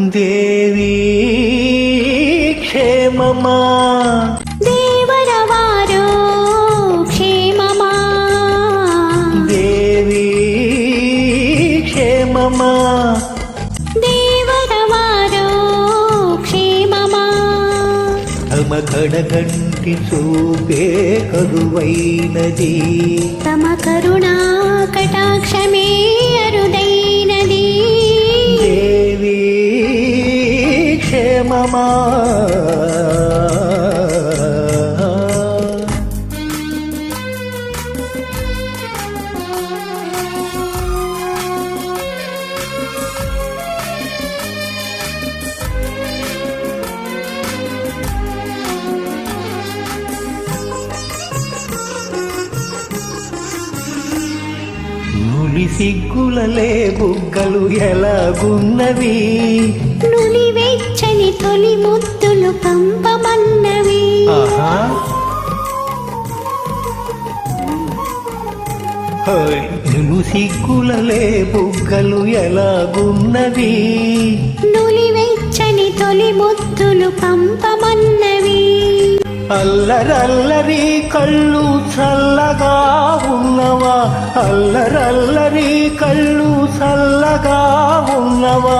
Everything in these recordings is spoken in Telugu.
దేవి క్షేమమా? దేవరవారో క్షేమమా? దేవి క్షేమమా? దేవరవారో క్షేమమా? తమ కడగంటి చూపే కరువైనది. తమ కరుణా క్షేమమా నులి సిగ్గులలే బుగ్గలు ఎలాగున్నవి నులి వెచ్చని తొలి ముద్దులు పంపమన్నవి. నులు సిగ్గులలే బుగ్గలు ఎలాగున్నవి నులి వెచ్చని తొలి ముద్దులు పంపమన్నవి. అల్లరల్లరి కళ్ళు చల్లగా ఉన్నవా? అల్లరల్లరి కళ్ళు చల్లగా ఉన్నవా?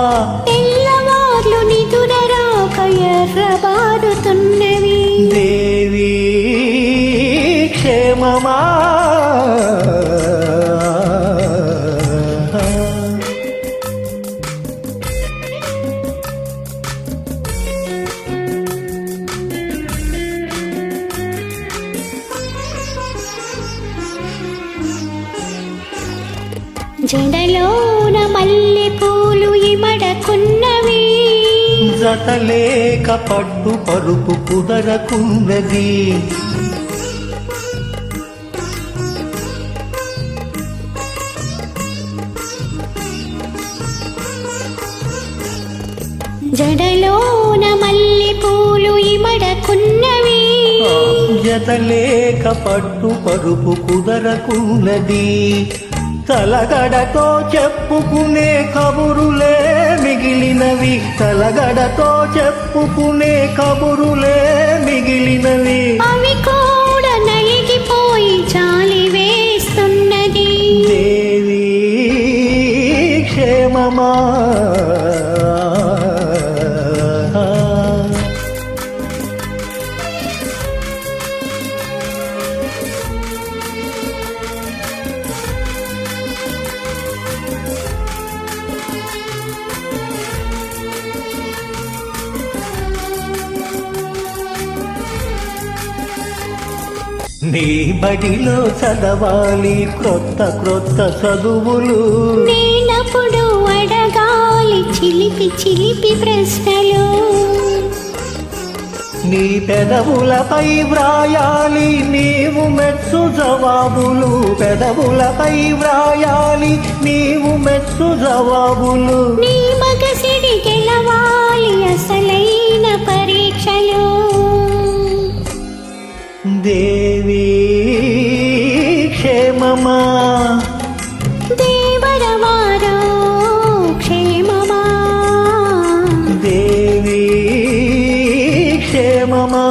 జడలోన మల్లె పూలు ఇమడకున్నవి. జతలేక పట్టు పరుపు కుదరకున్నది. జడలోన మల్లె పూలు ఇమడకున్నవి. జతలేక పట్టు పరుపు కుదరకున్నది. తలగడతో చెప్పుకునే కబురులే మిగిలినవి. తలగడతో చెప్పుకునే కబురులే మిగిలినవి. అవి నీ బడిలో చదవాలి క్రొత్త క్రొత్త చదువులు. నేనప్పుడు అడగాలి చిలిపి చిలిపి ప్రశ్నలు. నీ పెదవులపై వ్రాయాలి నీవు మెచ్చు జవాబులు. పెదవులపై వ్రాయాలి నీవు మెచ్చు జవాబులు. నీ మగసిడి గెలవాలి అసలైన పరీక్షలు. దేవి దేవరవారో క్షేమమా? దేవి క్షేమమా?